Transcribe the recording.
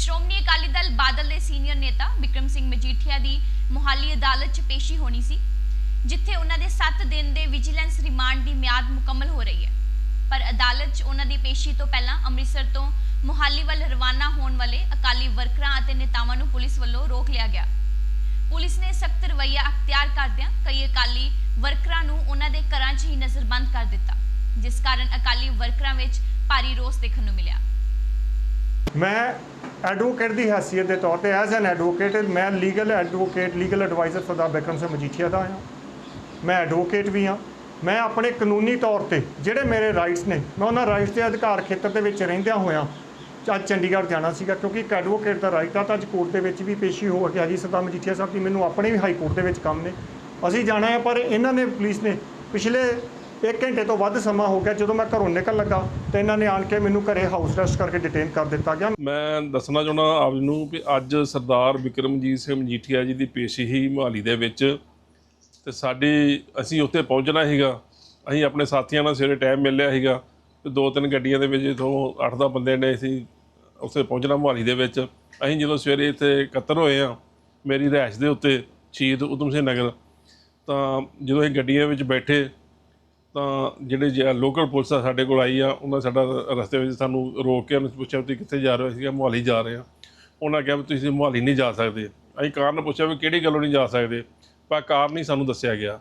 ਸ਼੍ਰੋਮਣੀ ਅਕਾਲੀ ਦਲ ਬਾਦਲ ਦੇ ਸੀਨੀਅਰ ਨੇਤਾ ਵਿਕਰਮ ਸਿੰਘ ਮਜੀਠੀਆ ਦੀ ਮੁਹਾਲੀ ਅਦਾਲਤ 'ਚ ਪੇਸ਼ੀ ਹੋਣੀ ਸੀ, ਜਿੱਥੇ ਉਹਨਾਂ ਦੇ 7 ਦਿਨ ਦੇ ਵਿਜੀਲੈਂਸ ਰਿਮਾਂਡ ਦੀ ਮਿਆਦ ਮੁਕੰਮਲ ਹੋ ਰਹੀ ਹੈ। ਪਰ ਅਦਾਲਤ 'ਚ ਉਹਨਾਂ ਦੀ ਪੇਸ਼ੀ ਤੋਂ ਪਹਿਲਾਂ ਅੰਮ੍ਰਿਤਸਰ ਤੋਂ ਮੁਹਾਲੀ ਵੱਲ ਰਵਾਨਾ ਹੋਣ ਵਾਲੇ ਅਕਾਲੀ ਵਰਕਰਾਂ ਅਤੇ ਨੇਤਾਵਾਂ ਨੂੰ ਪੁਲਿਸ ਵੱਲੋਂ ਰੋਕ ਲਿਆ ਗਿਆ। ਪੁਲਿਸ ਨੇ ਸਖਤ ਰਵੱਈਆ ਅਖਤਿਆਰ ਕਰਦਿਆਂ ਕਈ ਅਕਾਲੀ ਵਰਕਰਾਂ ਨੂੰ ਉਹਨਾਂ ਦੇ ਘਰਾਂ 'ਚ ਹੀ ਨਜ਼ਰਬੰਦ ਕਰ ਦਿੱਤਾ, ਜਿਸ ਕਾਰਨ ਅਕਾਲੀ ਵਰਕਰਾਂ ਵਿੱਚ ਭਾਰੀ ਰੋਸ ਦੇਖਣ ਨੂੰ ਮਿਲਿਆ। ਮੈਂ ਐਡਵੋਕੇਟ ਦੀ ਹੈਸੀਅਤ ਦੇ ਤੌਰ ਤੇ ਐਜ਼ ਐਨ ਐਡਵੋਕੇਟ ਮੈਂ legal advocate legal adviser Sardar Bikram Singh Majithia ਦਾ ਹਾਂ। ਮੈਂ ਐਡਵੋਕੇਟ ਵੀ ਹਾਂ। ਮੈਂ ਆਪਣੇ ਕਾਨੂੰਨੀ ਤੌਰ ਤੇ ਜਿਹੜੇ ਮੇਰੇ ਰਾਈਟਸ ਨੇ, ਮੈਂ ਉਹਨਾਂ ਰਾਈਟਸ ਦੇ ਅਧਿਕਾਰ ਖੇਤਰ ਦੇ ਵਿੱਚ ਰਹਿੰਦਿਆਂ ਹੋਇਆਂ ਅੱਜ ਚੰਡੀਗੜ੍ਹ ਜਾਣਾ ਸੀਗਾ ਕਿਉਂਕਿ ਇੱਕ ਐਡਵੋਕੇਟ ਦਾ ਰਾਈਟ ਆ ਤਾਂ ਅੱਜ ਕੋਰਟ ਦੇ ਵਿੱਚ ਵੀ ਪੇਸ਼ੀ ਹੋ ਗਿਆ ਜੀ ਸਰਦਾਰ ਮਜੀਠੀਆ ਸਾਹਿਬ ਦੀ ਮੈਨੂੰ ਆਪਣੇ ਵੀ ਹਾਈ ਕੋਰਟ ਦੇ ਵਿੱਚ ਕੰਮ ਨੇ। ਅਸੀਂ ਜਾਣਾ ਹੈ, ਪਰ ਇਹਨਾਂ ਨੇ ਪੁਲਿਸ ਨੇ ਪਿਛਲੇ 1 ਘੰਟੇ ਤੋਂ ਵੱਧ ਸਮਾਂ ਹੋ ਗਿਆ ਜਦੋਂ ਮੈਂ ਘਰੋਂ ਨਿਕਲ ਲੱਗਾ ਤੇ ਇਹਨਾਂ ਨੇ ਆਣ ਕੇ ਮੈਨੂੰ ਘਰੇ ਹਾਊਸ ਅਰੈਸਟ ਕਰਕੇ ਡਿਟੇਨ ਕਰ ਦਿੱਤਾ ਗਿਆ। ਮੈਂ ਦੱਸਣਾ ਚਾਹੁੰਦਾ ਆਪ ਜੀ ਨੂੰ ਕਿ ਅੱਜ ਸਰਦਾਰ ਵਿਕਰਮਜੀਤ ਸਿੰਘ ਮਜੀਠੀਆ ਜੀ ਦੀ ਪੇਸ਼ੀ ਹੀ ਮੁਹਾਲੀ ਦੇ ਵਿੱਚ ਤੇ ਸਾਡੀ ਅਸੀਂ ਉੱਥੇ ਪਹੁੰਚਣਾ ਸੀਗਾ। ਅਸੀਂ ਆਪਣੇ ਸਾਥੀਆਂ ਨਾਲ ਸਵੇਰੇ ਟਾਈਮ ਮਿਲਿਆ ਸੀਗਾ ਤੇ ਦੋ ਤਿੰਨ ਗੱਡੀਆਂ ਦੇ ਵਿੱਚ ਤੋਂ 8-10 ਬੰਦੇ ਨੇ ਅਸੀਂ ਉੱਥੇ ਪਹੁੰਚਣਾ ਮੁਹਾਲੀ ਦੇ ਵਿੱਚ। ਅਸੀਂ ਜਦੋਂ ਸਵੇਰੇ ਇੱਥੇ ਇਕੱਤਰ ਹੋਏ ਆ ਮੇਰੀ ਰਿਹਾਇਸ਼ ਦੇ ਉੱਤੇ ਸ਼ਹੀਦ ਉਦਮ ਸਿੰਘ ਨਗਰ ਤਾਂ ਜਦੋਂ ਅਸੀਂ ਗੱਡੀਆਂ ਵਿੱਚ ਬੈਠੇ ਤਾਂ ਜਿਹੜੇ ਲੋਕਲ ਪੁਲਿਸ ਆ ਸਾਡੇ ਕੋਲ ਆਈ ਆ, ਉਹਨਾਂ ਸਾਡਾ ਰਸਤੇ ਵਿੱਚ ਸਾਨੂੰ ਰੋਕ ਕੇ ਉਹਨੂੰ ਪੁੱਛਿਆ ਵੀ ਤੁਸੀਂ ਕਿੱਥੇ ਜਾ ਰਹੇ ਹੋ? ਅਸੀਂ ਕਿਹਾ ਮੁਹਾਲੀ ਜਾ ਰਹੇ ਆ ਉਹਨਾਂ ਕਿਹਾ ਵੀ ਤੁਸੀਂ ਮੁਹਾਲੀ ਨਹੀਂ ਜਾ ਸਕਦੇ। ਅਸੀਂ ਕਾਰਨ ਪੁੱਛਿਆ ਵੀ ਕਿਹੜੀ ਗੱਲੋਂ ਨਹੀਂ ਜਾ ਸਕਦੇ, ਪਰ ਕਾਰਨ ਹੀ ਸਾਨੂੰ ਦੱਸਿਆ ਗਿਆ।